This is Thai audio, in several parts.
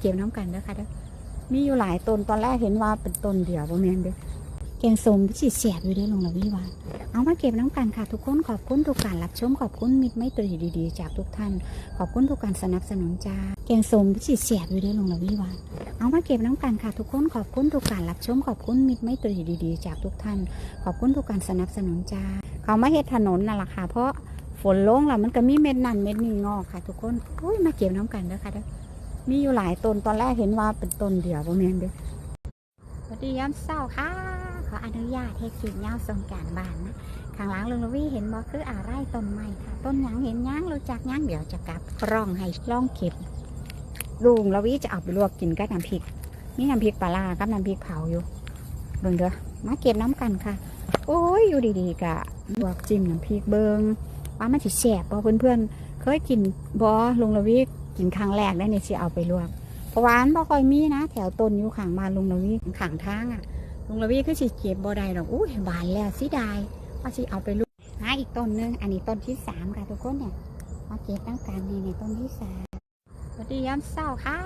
เก็บน้ำกันเด้อค่ะเด้อมีอยู่หลายต้นตอนแรกเห็นว่าเป็นต้นเดียวบ่แม่นเด้อแกงส้มที่สิแสบอยู่เด้อลงละวิว่าเอามาเก็บน้ำกันค่ะ ทุกคนขอบคุณทุกการรับชมขอบคุณมิตรไมตรีดีๆ จากทุกท่าน ขอบคุณทุกการสนับสนุนจ้าแกงส้มที่สิแสบอยู่เด้อลงละวิว่าเอามาเก็บน้ำกันค่ะทุกคนขอบคุณทุกการรับชมขอบคุณมิตรไมตรีดีๆ จากทุกท่าน ขอบคุณทุกการสนับสนุนจ้าเขามาเฮ็ดถนนน่ะล่ะค่ะเพราะฝนลงแล้วมันก็มีเม็ดนั่นเม็ดนี้งอกค่ะ ทุกคนอุ้ยมาเก็บน้ำกันเด้อค่ะเด้อ มีอยู่หลายต้นตอนแรกเห็นว่าเป็นต้นเดียวบ่แม่นเด้อสวัสดียามเช้าค่ะ ขออนุญาตเฮ็ดคลิปยาวสงการบานนะข้างหลังลุงละวีเห็นบ่คืออะไรต้นไม้ค่ะ ต้นยังเห็นยังรู้จักยังเดี๋ยวจะกลับกล้องให้ลองเก็บลุงละวีจะเอาไปลวกกินกับน้ำพริกมีน้ำพริกปลาร้ากับน้ำพริกเผาอยู่เบิ่งเด้อมาเก็บน้ำกันค่ะ โอ้ยอยู่ดีๆกะลวกจิ้มน้ำพริกเบิงว่ามันสิแสบบ่เพื่อนๆเคยกินบ่ลุงละวิ กินครั้งแรกได้เนี่ยสิเอาไปลวกเพราะวาอันบ่ค่อยมีนะ แถวต้นอยู่ข้างบ้านลุงละวิข้างทางอะลุงละวิคือสิเก็บบ่ได้ดอกอุ้ยบานแล้วสิได้ว่าสิเอาไปลวกหาอีกต้นหนึงอันนี้ต้นที่สามค่ะทุกคนเนี่ยมาเก็บตั้งการนี่ในต้นที่สามสวัสดียามเช้าค่ะ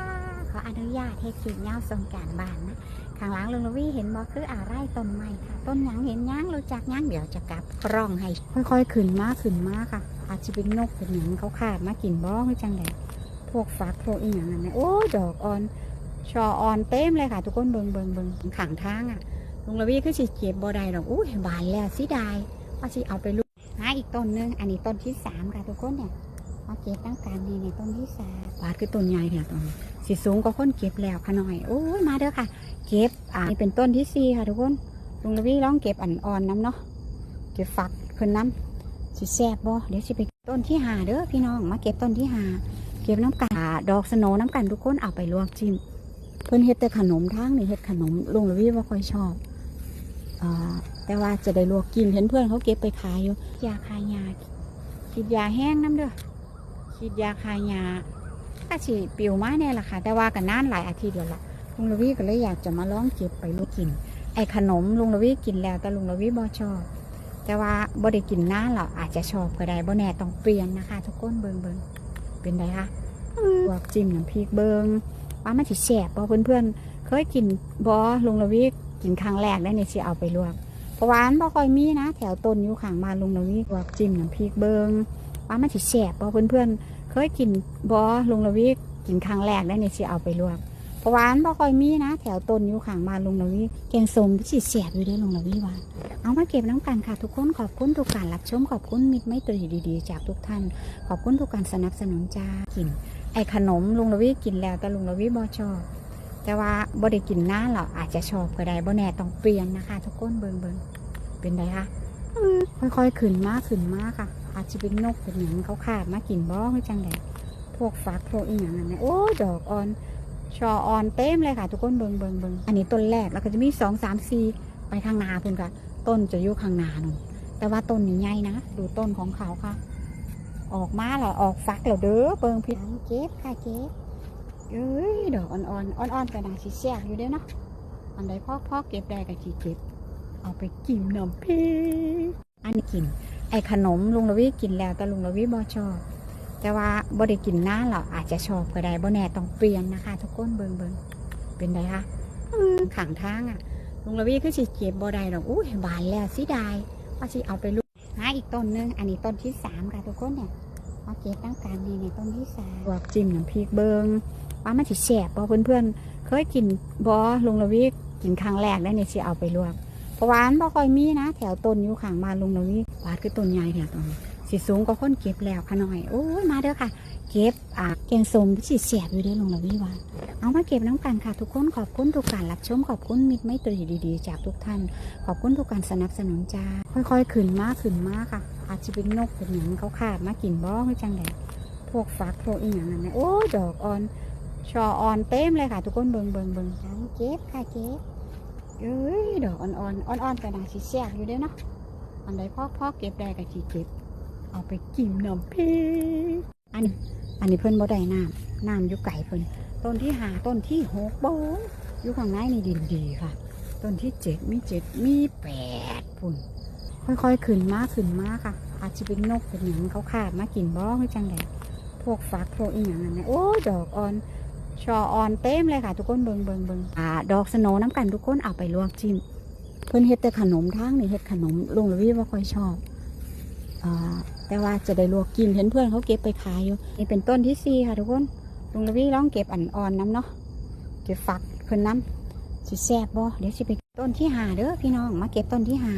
ขออนุญาตเฮ็ดคลิปยาวสงการบานนะข้างหลังลุงละวีเห็นบ่คืออะไรต้นไม้ค่ะ ต้นยังเห็นยังรู้จักยังเดี๋ยวจะกลับกล้องให้ ค่อยๆขึ้นมาขึ้นมาค่ะ อาจจะเป็นนกเป็นหยังเขาขาดมากินบ่คือจังได พวกฟักพวกอีหยังนั่นนะโอ้ดอกอ่อน ชออ่อนเต็มเลยค่ะ ทุกคนเบิงเบิงเบิงข้างทางอะลุงละวีคือสิเก็บบ่ได้ดอกอุ้ยบานแล้วสิได้ว่าสิเอาไปลูกหาอีกต้นหนึงอันนี้ต้นที่สามค่ะทุกคนเนี่ยมาเก็บตั้งการนี่ในต้นที่สามบาดคือต้นใหญ่เนี่ยต้นนี้สิสูงกว่าคนเก็บแล้วค่ะหน่อยโอ้ยมาเด้อค่ะ เก็บอ่านี่เป็นต้นที่สี่ค่ะทุกคนลุงระวีลองเก็บอันอ่อนน้ำเนาะเก็บฝักเพิ่นน้ำสิแซ่บบ่เดี๋ยวสิไปต้นที่หาเด้อพี่น้องมาเก็บต้นที่หา เก็บน้ำกันอ่าดอกสโนน้ำกันทุกคนเอาไปลวกจิ้ม เพิ่นเฮ็ดแต่ขนมทางนี่เฮ็ดขนมลุงระวีว่าค่อยชอบอแต่ว่าจะได้ลวกกินเห็นเพื่อนเขาเก็บไปขายอยู่ยาคายยาฉีดยาแห้งน้ำเด้อฉีดยาคายยาก็ฉีดปิวมาเนี่ยแหละค่ะ แต่ว่ากันนานหลายอาทิตย์แล้วล่ะลุงระวีก็เลยอยากจะมาลองเก็บไปลูกกิน ไอ้ขนมลุงระวีกินแล้วแต่ลุงระวีบ่ชอบแต่ว่าบ่ได้กินนานหรอกอาจจะชอบก็ได้บ่แน่ต้องเปลี่ยนนะคะ ทุกคนเบิงเบิง เป็นไงคะลวกจิ้มน้ำพริกเบิงว่ามันสิแสบบ่เพื่อนๆ เคยกินบ่ลุงระวีกินครั้งแรกได้เนี่ยสิเอาไปลวกเพราะว่าอันบ่ค่อยมีนะ แถวต้นอยู่ข้างบ้านลุงระวีลวกจิ้มน้ำพริกเบิงว่ามันสิแสบบ่เพื่อนๆ เคยกินบ่ลุงระวีกินครั้งแรกได้เนี่ยสิเอาไปลวก เพราะว่าอันบ่ค่อยมีนะ แถวต้นอยู่ข้างบ้านลุงลวีแกงส้มที่สิแสบอยู่ด้อลุงลวีว่าเอามาเก็บน้ำกันค่ะทุกคนขอบคุณทุกการรับชมขอบคุณมิตรไม่ตรีดีๆ จากทุกท่าน ขอบคุณทุกการสนับสนุนจ้ากิน ไอขนมลุงลวีกินแล้วแต่ลุงลวีบ่ชอบแต่ว่าบ่ได้กินน้าหรอกอาจจะชอบก็ได้บ่แน่ต้องเปลี่ยนนะคะทุกคนเบิงเบิงเป็นไงคะค่อยๆขึ้นมากขึ้นมากค่ะ อาจจะเป็นนกเป็นหยังเขาขาดมากินบ่คือจังไดพวกฟักพวกอีหยังนั่นนะโอ้ดอกอ่อน ชออ่อนเต็มเลยค่ะ ทุกคนเบิงเบิงเบิงอันนี้ต้นแรกแล้วก็จะมีสองสามสี่ไปข้างนาพื่นค่ะ ต้นจะอยู่ข้างนานุ่นแต่ว่าต้นนี้ใหญ่นะดูต้นของเขาค่ะ ออกมาแล้วออกฟักแล้วเด้อเบิงพี่เก็บค่ะเก็บเอ้ยดอกอ่อนๆอ่อนๆกระดาษสีแสกอยู่เด้อเนาะอันใดพ่อพ่อเก็บได้ก็จีเก็บ เอาไปกินน้ำพริกอันนี้กิน ไอขนมลุงละวิกินแล้วแต่ลุงละวิบ่ชอบ แต่ว่าบ่ได้กินนานหรออาจจะชอบก็ได้บ่แน่ต้องเปลี่ยนนะคะ ทุกคนเบิงเบิงเป็นไงคะขังทางอะลุงระวีคือสิเก็บบ่ได้ดอกอุ้บานแล้วสิได้ว่าสิเอาไปลูกหาอีกต้นหนึงอันนี้ต้นที่สามค่ะทุกคนเนี่ยมาเก็บตั้งการนี่ในต้นที่สามลวกจิ้มน้ำพริกเบิงว่ามันสิแสบบ่เพื่อนๆเคยกินบ่ลุงระวีกินครั้งแรกได้เนี่ยสิเอาไปลวกเพราะว่าอันบ่ค่อยมีนะ แถวต้นอยู่ข้างบ้าลุงระวีบาดคือต้นใหญ่เนี่ยตรงนี้ สิสูงก็คนเก็บแล้วค่ะหน่อย โอ้ยมาเด้อค่ะ เก็บอ่าแกงส้มที่สิแสบอยู่ด้อลงละวิวาเอามาเก็บน้ำกันค่ะ ทุกคนขอบคุณทุกการรับชมขอบคุณมิตรไม่ตรีดีๆ จากทุกท่าน ขอบคุณทุกการสนับสนุนจ้าค่อยๆขึ้นมากขึ้นมากค่ะ อาจจะเป็นนกเป็นหยังเขาขาดมากินบ่คือจังไดพวกฟักพวกอีหยังนั่นนะโอ้ดอกอ่อนชออ่อนเต็มเลยค่ะ ทุกคนเบิงเบิงเบิงทั้งเก็บค่ะเก็บเอ้ยดอกอ่อนๆอ่อนๆกระดาษสีแสกอยู่ด้อเนาะอันใดพ่อพ่อเก็บได้ก็จีเก็บ เอาไปกินน้ำพริกอันนี้อันนี้เพิ่นบ่ได้น้ำน้ำอยู่ไก่เพิ่นต้นที่หาต้นที่หกโบงอยู่ข้างในนี่ดินดีค่ะ ต้นที่เจ็ดมีเจ็ดมีแปดพุ่นค่อยๆขึ้นมาขึ้นมาค่ะ อาจจะเป็นนกเป็นหยังเขาขาดมากินบ่คือจังไดพวกฟักพวกอีหยังนั่นโอ้ดอกอ่อนชอออนเต็มเลยค่ะทุกคนเบิงเบิงเบิงอ่าดอกสโนน้ำกันทุกคนเอาไปลวกจิ้มเพิ่นเฮ็ดแต่ขนมทางนี่เฮ็ดขนมลุงลวีว่าค่อยชอบ แต่ว่าจะได้ลวกกินเห็นเพื่อนเขาเก็บไปขายอยู่นี่เป็นต้นที่สี่ค่ะทุกคนลุงละวีลองเก็บอ่อนน้ำเนาะเก็บฝักเพิ่นน้ำสิแซ่บบ่เดี๋ยวสิไปต้นที่หาเด้อพี่น้องมาเก็บต้นที่หา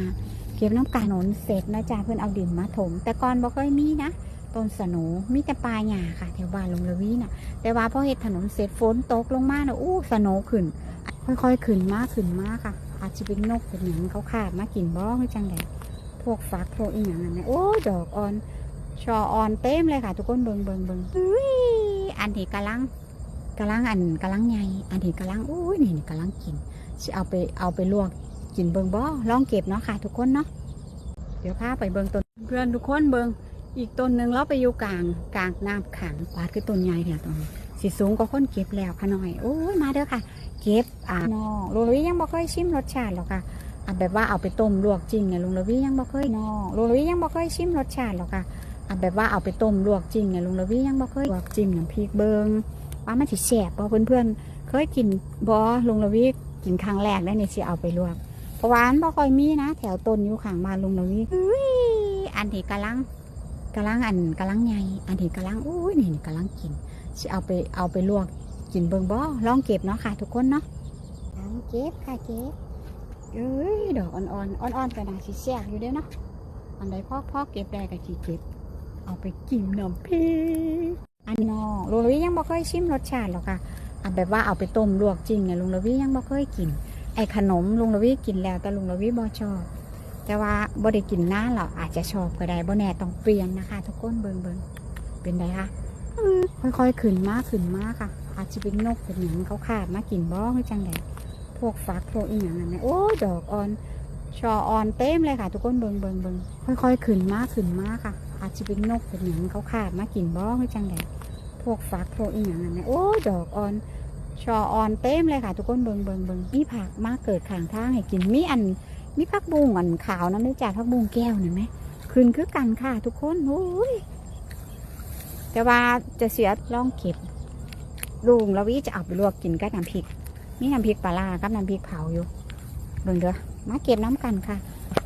เก็บน้ำกันหนนเสร็จนะจ๊ะเพิ่อนเอาดินมาถม แต่ก่อนบ่เคยมีนะต้นสนว์มีแต่ปลายหญ้าค่ะแถวบ้านลุงละวีน่ะ แต่ว่าพอเฮ็ดถนนเสร็จฝนตกลงมาเนอะอู้สนว์ขึ้น ค่อยๆขึ้นมากขึ้นมากค่ะ อาจจะเป็นนกเป็นหยังเขาขาบมากินบ้องหรือจังได พวกฟักพวกอีหยังนั่นนะโอ้ดอกอ่อนชออ่อนเต็มเลยค่ะ ทุกคนเบิงเบิงเบิงอันที่กำลังกำลังอันกำลังใหญ่อันที่กำลังอุ้ยนี่กำลังกินสิเอาไปเอาไปลวกกินเบิงบ่ลองเก็บเนาะค่ะ ทุกคนเนาะเดี๋ยวพาไปเบิงต้นเพื่อนทุกคนเบิงอีกต้นหนึ่งเราไปอยู่กลางกลางน้ำขังปาดคือต้นใหญ่เนี่ยตรงนี้สิสูงก็ค้นเก็บแล้วค่ะหน่อยโอ้ยมาเด้อค่ะ เก็บอ่าน้องลุงลวียังบ่เคยชิมรสชาติหรอกค่ะ อะแบบว่าเอาไปต้มลวกจริงเนี่ยลุงลวียังบ่เคยน้องลุงลวียังบ่เคยชิมรสชาติหรอกค่ะอะแบบว่าเอาไปต้มลวกจริงเนี่ยลุงลวียังบ่เคยลวกจิ้มน้ำพริกเบิงว่ามันสิแซ่บบ่เพื่อนๆเคยกินบ่ลุงลวีกินครั้งแรกได้นี่สิเอาไปลวกเพราะว่าอันบ่ค่อยมีนะ แถวต้นอยู่ข้างบ้านลุงลวีอุ้ยอันที่กำลังกำลังอันกำลังใหญ่อันที่กำลังอุ้ยนี่กำลังกินสิเอาไปเอาไปลวกกินเบิงบ่ลองเก็บเนาะค่ะ ทุกคนเนาะลองเก็บค่ะเก็บ เอ้ยดอกอ่อนๆอ่อนๆกระดาษสีแสกอยู่เด้เนาะอันใดพ่อพ่อเก็บได้ก็จีเก็บ เอาไปกินน้ำพริกอันนอลุงลวียังบ่เคยชิมรสชาติหรอกค่ะอันแบบว่าเอาไปต้มลวกจริงเนี่ยลุงลวียังบ่เคยกิน ไอขนมลุงลวีกินแล้วแต่ลุงลวีบ่ชอบ แต่ว่าบ่ได้กินหน้าหรอกอาจจะชอบก็ได้บ่แน่ต้องเปลี่ยนนะคะ ทุกคนเบิ่งเบิ่งเป็นไงคะค่อยๆขึ้นมากขึ้นมากค่ะ อาจจะเป็นนกเป็นหยังเขาขาบมากินบ้องหรือจังได พวกฟักพวกอีหยังนั่นนะโอ้ดอกอ่อนชออ่อนเต็มเลยค่ะ ทุกคนเบิงเบิงเบิงค่อย ๆ ขึ้นมากขึ้นมากค่ะ อาจจะเป็นนกเป็นหยังเขาขาบมากินบ้องหรือจังไดพวกฟักพวกอีหยังนั่นนะโอ้ดอกอ่อนชออ่อนเต็มเลยค่ะ ทุกคนเบิงเบิงเบิงมีผักมากเกิดข้างทางให้กินมีอันมีผักบุ้งอันขาวนั่นด้วยจ้าผักบุ้งแก้วเห็นไหมขึ้นคือกันค่ะ ทุกคนโอ้ยแต่ว่าจะเสียล่องเก็บลุงแล้ววิจะเอาไปลวกกินกับน้ำพริก นี่น้ำพริกปลาร้ากับน้ำพริกเผาอยู่เบิ่งเด้อมาเก็บน้ำกันค่ะ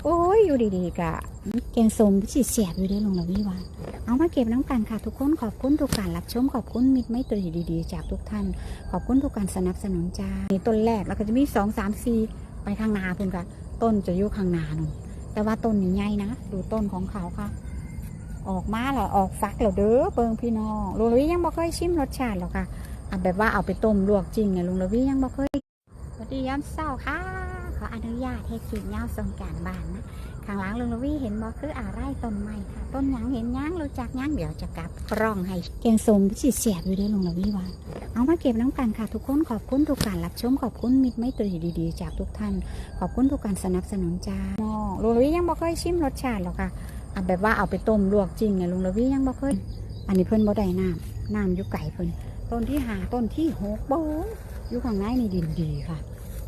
โอ้ยอยู่ดีๆกะแกงส้มที่เสียบอยู่ได้ลงแล้ววิว่าเอามาเก็บน้ำกันค่ะ ทุกคนขอบคุณทุกการรับชมขอบคุณมิตรไม่ตรีดี ๆ จากทุกท่าน ขอบคุณทุกการสนับสนุนจ้านี่ต้นแรกแล้วก็จะมีสองสามสี่ไปข้างหน้าพุ่นค่ะ ต้นจะอยู่ข้างหน้านู่นแต่ว่าต้นนี้ใหญ่นะดูต้นของเขาค่ะ ออกมาแล้วออกฟักแล้วเด้อเบิงพี่น้องลุงลวียังบ่เคยชิมรสชาติหรอกค่ะ อะแบบว่าเอาไปต้มลวกจริงเนี่ยลุงลวียังบ่เคยสวัสดียามเช้าค่ะ ขออนุญาตให้ขีดเงาสงการบ้านนะข้างหลังลุงลวีเห็นบ่คืออะไรต้นไม้ค่ะ ต้นยังเห็นยังรู้จักยังเดี๋ยวจะกลับกล้องให้แกงส้มที่เสียบอยู่ด้อลุงลวีว่าเอามาเก็บน้ำกันค่ะ ทุกคนขอบคุณทุกการรับชมขอบคุณมิตรไม่ตรีดีๆ จากทุกท่าน ขอบคุณทุกการสนับสนุนจ้าน้องลุงลวียังบ่เคยชิมรสชาติหรอกค่ะอะแบบว่าเอาไปต้มลวกจริงเนี่ยลุงละวียังบ่เคยอันนี้เพิ่นบ่ได้น้ำน้ำยู่ไก่เพิ่น ต้นที่หาต้นที่หกบงอยู่ข้างในนี่ดินดีค่ะ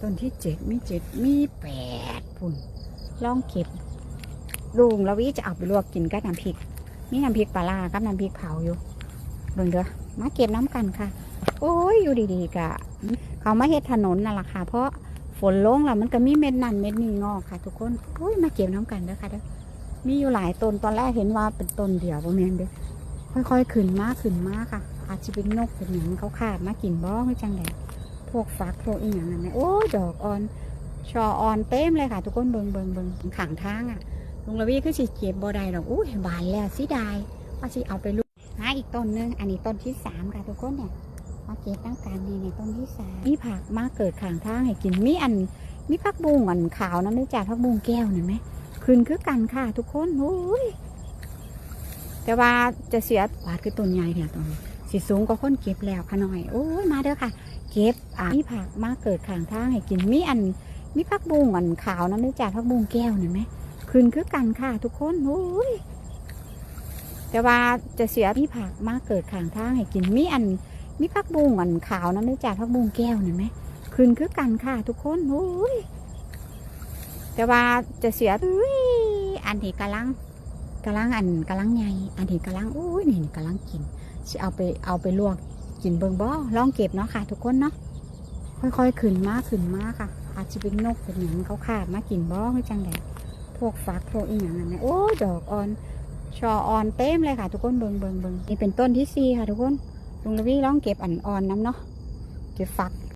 ต้นที่เจ็ดมีเจ็ดมีแปดพุ่นลองเก็บลุงละวีจะเอาไปลวกกินกับน้ำพริกมีน้ำพริกปลาร้ากับน้ำพริกเผาอยู่เบิ่งเด้อมาเก็บน้ำกันค่ะ โอ้ยอยู่ดีๆกะเขามาเฮ็ดถนนน่ะล่ะค่ะ เพราะฝนลงแล้วมันก็มีเม็ดนั่นเม็ดนี่งอกค่ะ ทุกคนโอ้ยมาเก็บน้ำกันเด้อค่ะเด้อมีอยู่หลายต้นตอนแรกเห็นว่าเป็นต้นเดียวประมาณเด้อค่อยๆขึ้นมากขึ้นมากค่ะ อาจจะเป็นนกเป็นหยังเขาขาบมากินบ้องหรือจังไดพวกฟักพวกอีหยังนั่นนะโอ้ยดอกอ่อนชออ่อนเต็มเลยค่ะ ทุกคนเบิงเบิงเบิงขังทางอะลุงระวีคือสิเก็บบ่ได้ดอกอุ้ยบานแล้วสิได้ว่าสิเอาไปลูกหาอีกต้นหนึงอันนี้ต้นที่สามค่ะทุกคนเนี่ยมาเก็บตั้งการนี่ในต้นที่สามมีผักมาเกิดขังทางให้กินมีอันมีผักบุ้งอันขาวนั่นด้จ้ะผักบุ้งแก้วเห็นไหมคืนคือกันค่ะทุกคนโอ้ยแต่ว่าจะเสียบาดคือต้นใหญ่เนี่ยตรงนี้ สีสูงก็คนเก็บแล้วค่ะหน่อย โอ้ยมาเด้อค่ะ เก็บอะมีผักมาเกิดข้างทางให้กินมีอันมีผักบุ้งอันขาวนั่นด้วยจ้ะผักบุ้งแก้วเห็นไหมคืนคือกันค่ะ ทุกคนโอ้ยแต่ว่าจะเสียมีผักมาเกิดข้างทางให้กินมีอันมีผักบุ้งอันขาวนั่นด้วยจ้ะผักบุ้งแก้วเห็นไหมคืนคือกันค่ะ ทุกคนโอ้ยแต่ว่าจะเสียอุ้ยอันที่กำลังกำลังอันกำลังใหญ่อันที่กำลังอุ้ยนี่กำลังกิน สิเอาไปเอาไปลวกกินเบิงบ่ลองเก็บเนาะค่ะ ทุกคนเนาะค่อยๆขึ้นมาขึ้นมาค่ะ อาจจะเป็นนกเป็นหยังเขาขาดมากินบ่ไม่จังไดพวกฟักพวกอีหยังอันนี้โอ้ดอกอ่อนชออ่อนเต็มเลยค่ะ ทุกคนเบิงเบิงเบิงนี่เป็นต้นที่สี่ค่ะ ทุกคนลุงระวีลองเก็บอันอ่อนน้ำเนาะเก็บฟัก